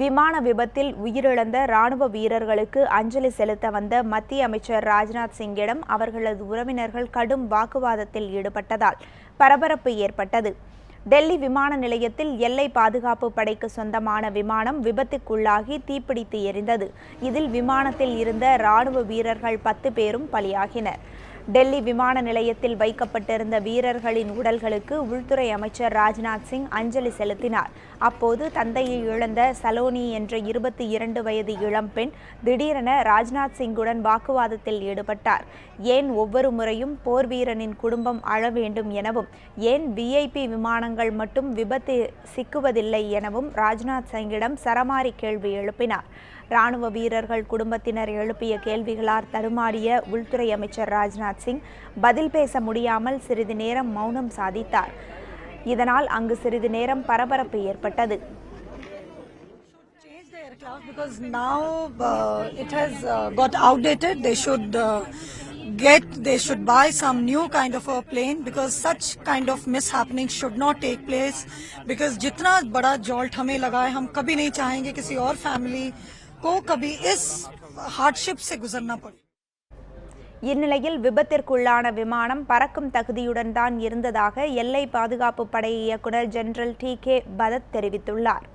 விமான விபத்தில் உயிரிழந்த ராணுவ வீரர்களுக்கு அஞ்சலி செலுத்த வந்த மத்திய அமைச்சர் ராஜ்நாத் சிங்கிடம் அவர்களது உறவினர்கள் கடும் வாக்குவாதத்தில் ஈடுபட்டதால் பரபரப்பு ஏற்பட்டது. டெல்லி விமான நிலையத்தில் எல்லை பாதுகாப்பு படைக்கு சொந்தமான விமானம் விபத்துக்குள்ளாகி தீப்பிடித்து எரிந்தது. இதில் விமானத்தில் இருந்த ராணுவ வீரர்கள் பத்து பேரும் பலியாகினர். டெல்லி விமான நிலையத்தில் வைக்கப்பட்டிருந்த வீரர்களின் உடல்களுக்கு உள்துறை அமைச்சர் ராஜ்நாத் சிங் அஞ்சலி செலுத்தினார். அப்போது தந்தையை இழந்த சலோனி என்ற இருபத்தி இரண்டு வயது இளம்பெண் திடீரென ராஜ்நாத் சிங்குடன் வாக்குவாதத்தில் ஈடுபட்டார். ஏன் ஒவ்வொரு முறையும் போர் வீரனின் குடும்பம் அழ வேண்டும் எனவும் ஏன் விஐபி விமானங்கள் மட்டும் விபத்து சிக்குவதில்லை எனவும் ராஜ்நாத் சிங்கிடம் சரமாரி கேள்வி எழுப்பினார். ராணுவ வீரர்கள் குடும்பத்தினர் எழுப்பிய கேள்விகளால் தடுமாறிய உள்துறை அமைச்சர் ராஜ்நாத் சிங் பதில் பேச முடியாமல் சிறிது நேரம் மௌனம் சாதித்தார் இதனால் அங்கு சிறிது நேரம் பரபரப்பு ஏற்பட்டது change the aircraft because now uh, it has uh, got outdated. They should uh, get, they should buy some new kind of a plane because such kind of mishappening should not take place. Because जितना बड़ा jolt हमें लगा है हम कभी नहीं चाहेंगे किसी और फैमिली को कभी इस हार्डशिप से गुजरना पड़े இந்நிலையில் விபத்திற்குள்ளான விமானம் பறக்கும் தகுதியுடன் தான் இருந்ததாக எல்லை பாதுகாப்பு படை இயக்குனர் ஜெனரல் டி கே பதத் தெரிவித்துள்ளார்.